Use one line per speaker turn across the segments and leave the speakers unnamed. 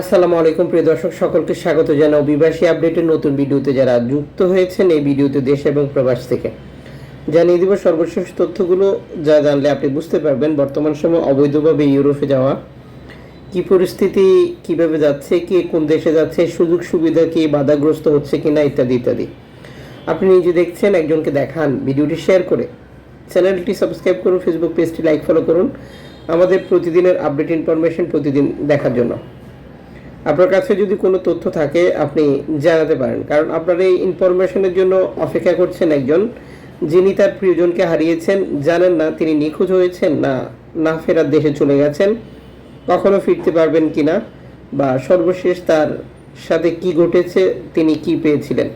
আসসালামু আলাইকুম, প্রিয় দর্শক, সকলকে স্বাগত জানাই অভিবাসী আপডেটের নতুন ভিডিওতে। যারা যুক্ত হয়েছেন এই ভিডিওতে দেশ এবং প্রবাস থেকে, জানিয়ে দিব সর্বশেষ তথ্যগুলো। যা জানলে আপনি বুঝতে পারবেন বর্তমান সময় অবৈধভাবে ইউরোপে যাওয়া, কি পরিস্থিতি, কীভাবে যাচ্ছে, কে কোন দেশে যাচ্ছে, সুযোগ সুবিধা কি, বাধাগ্রস্ত হচ্ছে কিনা, ইত্যাদি ইত্যাদি। আপনি নিজে দেখছেন, একজনকে দেখান ভিডিওটি শেয়ার করে। চ্যানেলটি সাবস্ক্রাইব করুন, ফেসবুক পেজটি লাইক, ফলো করুন। আমাদের প্রতিদিনের আপডেট ইনফরমেশন প্রতিদিন দেখার জন্য। আপনার কাছে যদি কোনো তথ্য থাকে, আপনি জানাতে পারেন। কারণ আপনার এই ইনফরমেশনের জন্য অপেক্ষা করছেন একজন যিনি তার প্রিয়জনকে হারিয়েছেন। জানেন না তিনি নিখোঁজ হয়েছেন না না ফেরার দেশে চলে গেছেন। কখনো ফিরতে পারবেন কি না বা সর্বশেষ তার সাথে কি ঘটেছে, তিনি কি পেয়েছিলেন?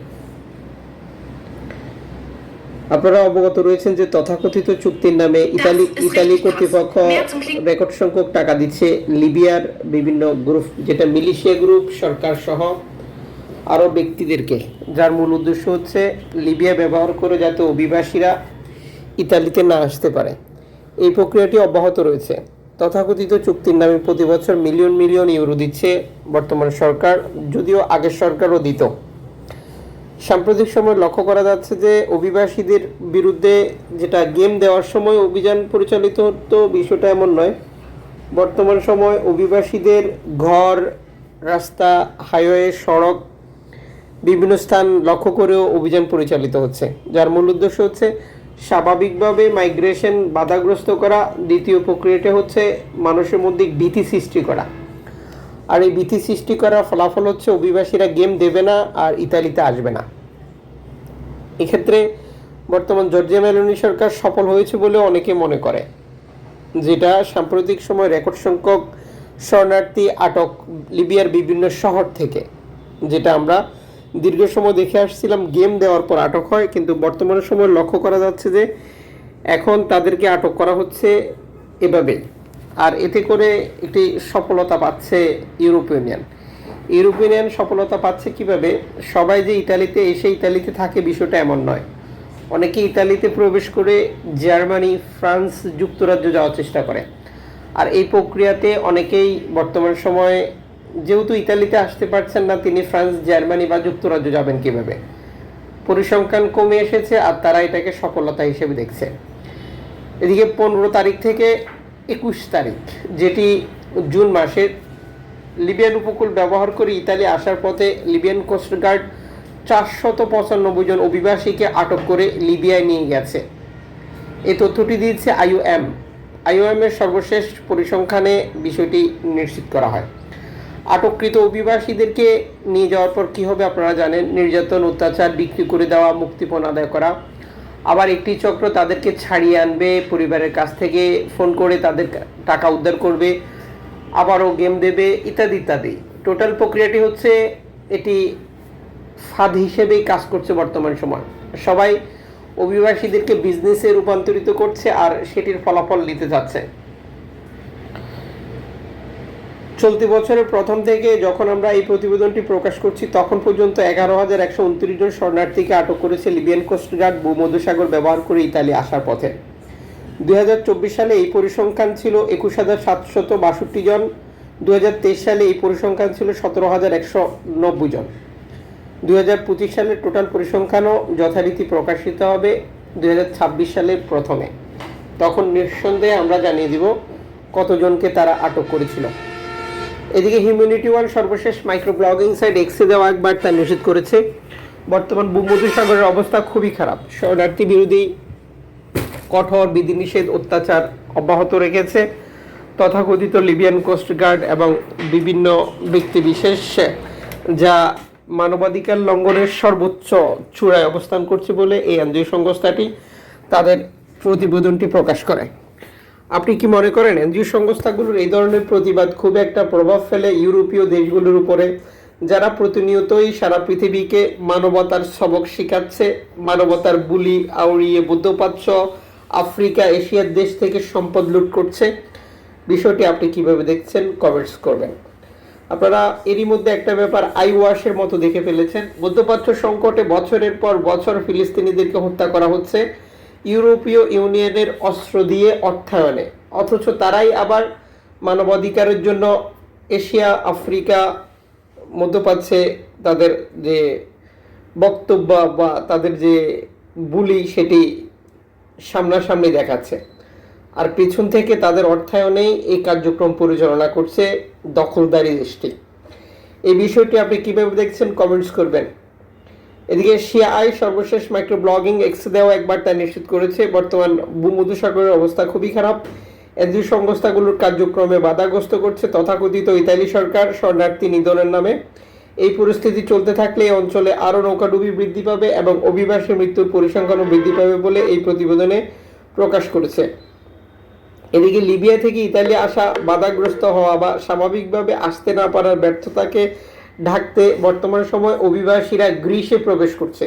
আপনারা অবগত রয়েছেন যে তথাকথিত চুক্তির নামে ইতালি ইতালি কর্তৃপক্ষ রেকর্ড সংখ্যক টাকা দিচ্ছে লিবিয়ার বিভিন্ন গ্রুপ যেটা মিলিশিয়া গ্রুপ সরকার সহ আরও ব্যক্তিদেরকে। যার মূল উদ্দেশ্য হচ্ছে লিবিয়া ব্যবহার করে যাতে অভিবাসীরা ইতালিতে না আসতে পারে। এই প্রক্রিয়াটি অব্যাহত রয়েছে। তথাকথিত চুক্তির নামে প্রতি বছর মিলিয়ন মিলিয়ন ইউরো দিচ্ছে বর্তমান সরকার যদিও আগের সরকারও দিত। সাম্প্রতিক সময় লক্ষ্য করা যাচ্ছে যে অভিবাসীদের বিরুদ্ধে যেটা গেম দেওয়ার সময় অভিযান পরিচালিত হতো, বিষয়টা এমন নয়। বর্তমান সময় অভিবাসীদের ঘর, রাস্তা, হাইওয়ে, সড়ক বিভিন্ন স্থান লক্ষ্য করেও অভিযান পরিচালিত হচ্ছে। যার মূল উদ্দেশ্য হচ্ছে স্বাভাবিকভাবে মাইগ্রেশন বাধাগ্রস্ত করা। দ্বিতীয় প্রক্রিয়াটা হচ্ছে মানুষের মধ্যে ভীতি সৃষ্টি করা। আর এই ভীতি সৃষ্টি করার ফলাফল হচ্ছে অভিবাসীরা গেম দেবে না আর ইতালিতে আসবে না। এক্ষেত্রে বর্তমান জর্জিয়া মেলোনি সরকার সফল হয়েছে বলে অনেকে মনে করে, যেটা সাম্প্রতিক সময় রেকর্ড সংখ্যক শরণার্থী আটক লিবিয়ার বিভিন্ন শহর থেকে, যেটা আমরা দীর্ঘ সময় দেখে আসছিলাম গেম দেওয়ার পর আটক হয়, কিন্তু বর্তমান সময় লক্ষ্য করা যাচ্ছে যে এখন তাদেরকে আটক করা হচ্ছে এভাবে আর এতে করে একটি সফলতা পাচ্ছে ইউরোপীয় ইউনিয়ন। ইউরোপীয় ইউনিয়ন সফলতা পাচ্ছে কীভাবে? সবাই যে ইতালিতে এসে ইতালিতে থাকে বিষয়টা এমন নয়। অনেকে ইতালিতে প্রবেশ করে জার্মানি, ফ্রান্স যুক্তরাজ্য যাওয়ার চেষ্টা করে। আর এই প্রক্রিয়াতে অনেকেই বর্তমান সময়ে যেহেতু ইতালিতে আসতে পারছেন না, তিনি ফ্রান্স, জার্মানি বা যুক্তরাজ্য যাবেন কীভাবে? পরিসংখ্যান কমে এসেছে আর তারা এটাকে সফলতা হিসেবে দেখছে। এদিকে পনেরো তারিখ থেকে একুশ তারিখ, যেটি জুন মাসের লিবিয়ান উপকূল ব্যবহার করে ইতালি আসার পথে লিবিয়ান কোস্টগার্ড চারশত পঁচানব্বই জন অভিবাসীকে আটক করে লিবিয়ায় নিয়ে গেছে। এই তথ্যটি দিয়েছে আইওএম। এর সর্বশেষ পরিসংখ্যানে বিষয়টি নিশ্চিত করা হয়। আটককৃত অভিবাসীদেরকে নিয়ে যাওয়ার পর কী হবে আপনারা জানেন, নির্যাতন, অত্যাচার, বিক্রি করে দেওয়া, মুক্তিপণ আদায় করা আবার একটি চক্র তাদেরকে ছাড়িয়ে আনবে, পরিবারের কাছ থেকে ফোন করে তাদের টাকা উদ্ধার করবে, আবারও গেম দেবে, ইত্যাদি ইত্যাদি। টোটাল প্রক্রিয়াটি হচ্ছে এটি ফাঁদ হিসেবেই কাজ করছে বর্তমান সময়। সবাই অভিবাসীদেরকে বিজনেসে রূপান্তরিত করছে আর সেটির ফলাফল নিতে যাচ্ছে। চলতি বছরের প্রথম থেকে যখন আমরা এই প্রতিবেদনটি প্রকাশ করছি, তখন পর্যন্ত এগারো হাজার একশো উনত্রিশ জন শরণার্থীকে আটক করেছে লিবিয়ান কোস্টগার্ড ভূমধ্যসাগর ব্যবহার করে ইতালি আসার পথে। দু হাজার চব্বিশ সালে এই পরিসংখ্যান ছিল একুশ হাজার সাতশত বাষট্টি জন। দু হাজার তেইশ সালে এই পরিসংখ্যান ছিল সতেরো হাজার একশো নব্বই জন। দু হাজার পঁচিশ সালের টোটাল পরিসংখ্যানও যথারীতি প্রকাশিত হবে দু হাজার ছাব্বিশ সালের প্রথমে। তখন নিঃসন্দেহে আমরা জানিয়ে দিব কতজনকে তারা আটক করেছিল। এদিকে হিউম্যানিটি ওয়ান সর্বশেষ মাইক্রো ব্লগিং সাইট এক্সে দেওয়া এক বার্তা নিষেধ করেছে। বর্তমান ভূমধ্যসাগরের অবস্থা খুবই খারাপ। শরণার্থী বিরোধী কঠোর বিধিনিষেধ অত্যাচার অব্যাহত রেখেছে। তথাকথিত লিবিয়ান কোস্টগার্ড এবং বিভিন্ন ব্যক্তি বিশেষ, যা মানবাধিকার লঙ্ঘনের সর্বোচ্চ চূড়ায় অবস্থান করছে বলে এই এনজিও সংস্থাটি তাদের প্রতিবেদনটি প্রকাশ করে। আপনি কি মনে করেন এনজিও সংস্থাগুলোর এই ধরনের প্রতিবাদ খুব একটা প্রভাব ফেলে ইউরোপীয় দেশগুলোর উপরে, যারা প্রতিনিয়তই সারা পৃথিবীকে মানবতার সবক শিখাচ্ছে, মানবতার বুলি আউড়িয়ে মধ্যপ্রাচ্য আফ্রিকা, এশিয়ার দেশ থেকে সম্পদ লুট করছে? বিষয়টি আপনি কীভাবে দেখছেন? কমেন্টস করবেন। আপনারা এরই মধ্যে একটা ব্যাপার আই ওয়াশের মতো দেখে ফেলেছেন। মধ্যপ্রাচ্য সংকটে বছরের পর বছর ফিলিস্তিনিদেরকে হত্যা করা হচ্ছে। ইউরোপীয় ইউনিয়নের অস্ত্র দিয়ে অর্থায়নে। অথচ তারাই আবার মানবাধিকারের জন্য এশিয়া, আফ্রিকা, মধ্যপ্রাচ্যে তাদের যে বক্তব্য বা তাদের যে বুলি সেটি সামনাসামনি দেখাচ্ছে। আর পেছন থেকে তাদের অর্থায়নেই এই কার্যক্রম পরিচালনা করছে দখলদারি দেশটি। এই বিষয়টি আপনি কীভাবে দেখছেন, কমেন্টস করবেন। এদিকে সিআই সর্বশেষ মাইক্রো ব্লগিং এক্স দেওয়া একবার তা নিশ্চিত করেছে। বর্তমান ভূমধ্যসাগরের অবস্থা খুবই খারাপ। এনজিও সংস্থাগুলোর কার্যক্রমে বাধাগ্রস্ত করছে তথাকথিত ইতালি সরকার, শরণার্থী নিধনের নামে। এই পরিস্থিতি চলতে থাকলে এই অঞ্চলে আরও নৌকাডুবি বৃদ্ধি পাবে এবং অভিবাসী মৃত্যুর পরিসংখ্যানও বৃদ্ধি পাবে বলে এই প্রতিবেদনে প্রকাশ করেছে। এদিকে লিবিয়া থেকে ইতালি আসা বাধাগ্রস্ত হওয়া বা স্বাভাবিকভাবে আসতে না পারার ব্যর্থতাকে ঢাকতে বর্তমান সময় অভিবাসীরা গ্রিসে প্রবেশ করছে।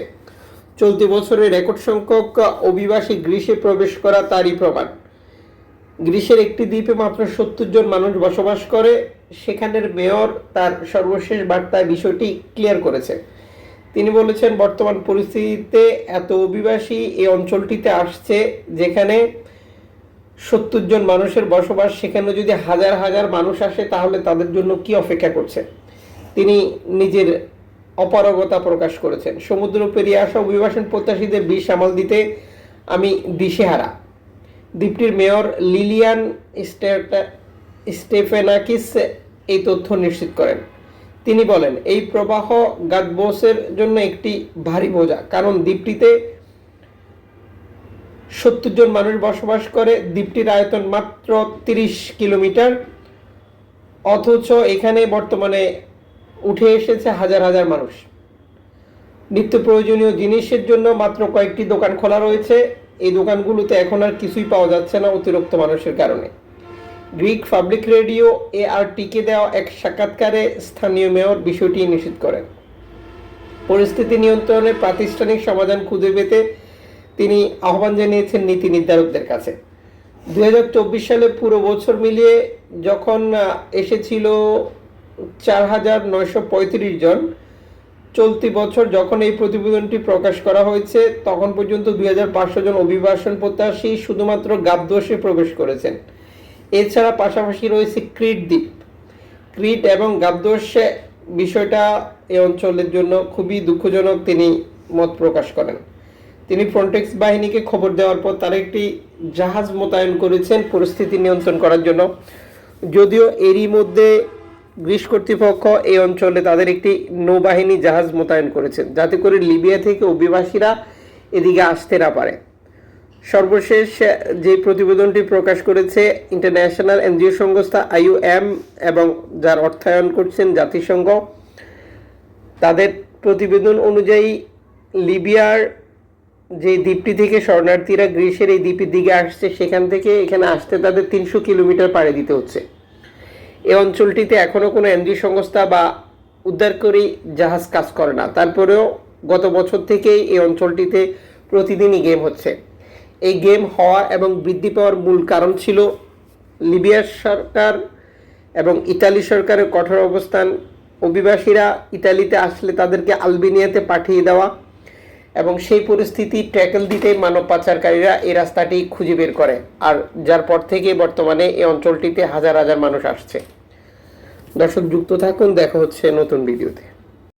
চলতি বছরে রেকর্ড সংখ্যক অভিবাসী গ্রিসে প্রবেশ করা তারই প্রমাণ। গ্রিসের একটি দ্বীপে মাত্র সত্তর জন মানুষ বসবাস করে, সেখানের মেয়র তার সর্বশেষ বার্তায় বিষয়টি ক্লিয়ার করেছে। তিনি বলেছেন, বর্তমান পরিস্থিতিতে এত অভিবাসী এই অঞ্চলটিতে আসছে যেখানে সত্তর জন মানুষের বসবাস, সেখানে যদি হাজার হাজার মানুষ আসে, তাহলে তাদের জন্য কি অপেক্ষা করছে? তিনি নিজের অপারগতা প্রকাশ করেছেন। সমুদ্র পেরিয়ে আসা অভিবাসন প্রত্যাশীদের বিষ আমল দিতে আমি দিশেহারা। দ্বীপটির মেয়র লিলিয়ান স্টেফেনাকিস এই তথ্য নিশ্চিত করেন। তিনি বলেন, এই প্রবাহ গাদবোসের জন্য একটি ভারী বোঝা, কারণ দ্বীপটিতে সত্তর জন মানুষ বসবাস করে। দ্বীপটির আয়তন মাত্র তিরিশ কিলোমিটার, অথচ এখানে বর্তমানে উঠে এসেছে হাজার হাজার মানুষ। নিত্য প্রয়োজনীয় জিনিসের জন্য মাত্র কয়েকটি দোকান খোলা রয়েছে। এই দোকানগুলোতে এখন আর কিছুই পাওয়া যাচ্ছে না অতিরিক্ত মানুষের কারণে। Greek public radio E R টিকে দেওয়া এক সাক্ষাৎকারে স্থানীয় মেয়র বিষয়টি নিশ্চিত করেন। পরিস্থিতি নিয়ন্ত্রণে প্রাতিষ্ঠানিক সমাধান খুঁজে পেতে তিনি আহ্বান জানিয়েছেন নীতি নির্ধারকদের কাছে। দু হাজার চব্বিশ সালে পুরো বছর মিলিয়ে যখন এসেছিল চার হাজার নয়শো পঁয়ত্রিশ জন। চলতি বছর যখন এই প্রতিবেদনটি প্রকাশ করা হয়েছে, তখন পর্যন্ত দুই হাজার পাঁচশো জন অভিবাসন প্রত্যাশী শুধুমাত্র গাবদোষে প্রবেশ করেছেন। এছাড়া পাশাপাশি রয়েছে ক্রিট দ্বীপ। ক্রিট এবং গাবদোষ বিষয়টা এই অঞ্চলের জন্য খুবই দুঃখজনক তিনি মত প্রকাশ করেন। তিনি ফ্রন্টেক্স বাহিনীকে খবর দেওয়ার পর তার একটি জাহাজ মোতায়েন করেছেন পরিস্থিতি নিয়ন্ত্রণ করার জন্য। যদিও এরই মধ্যে গ্রিস কর্তৃপক্ষ এই অঞ্চলে তাদের একটি নৌবাহিনী জাহাজ মোতায়েন করেছেন যাতে করে লিবিয়া থেকে অভিবাসীরা এদিকে আসতে না পারে। সর্বশেষ যে প্রতিবেদনটি প্রকাশ করেছে, ইন্টারন্যাশনাল এনজিও সংস্থা আইইউএম এবং যার অর্থায়ন করছেন জাতিসংঘ, তাদের প্রতিবেদন অনুযায়ী লিবিয়ার যে দ্বীপটি থেকে শরণার্থীরা গ্রীসের এই দ্বীপের দিকে আসছে, সেখান থেকে এখানে আসতে তাদের তিনশো কিলোমিটার পাড়ি দিতে হচ্ছে। এই অঞ্চলটিতে এখনও কোনো এনজিও সংস্থা বা উদ্ধারকারী জাহাজ কাজ করে না। তারপরেও গত বছর থেকেই এই অঞ্চলটিতে প্রতিদিনই গেম হচ্ছে। এই গেম হওয়া এবং বৃদ্ধি পাওয়ার মূল কারণ ছিল লিবিয়ার সরকার এবং ইতালি সরকারের কঠোর অবস্থান। অভিবাসীরা ইতালিতে আসলে তাদেরকে আলবেনিয়াতে পাঠিয়ে দেওয়া এবং সেই পরিস্থিতি ট্যাকেল দিতেই মানব পাচারকারীরা এই রাস্তাটি খুঁজে বের করে। আর যার পর থেকে বর্তমানে এই অঞ্চলটিতে হাজার হাজার মানুষ আসছে। দর্শক, যুক্ত থাকুন, দেখা হচ্ছে নতুন ভিডিওতে।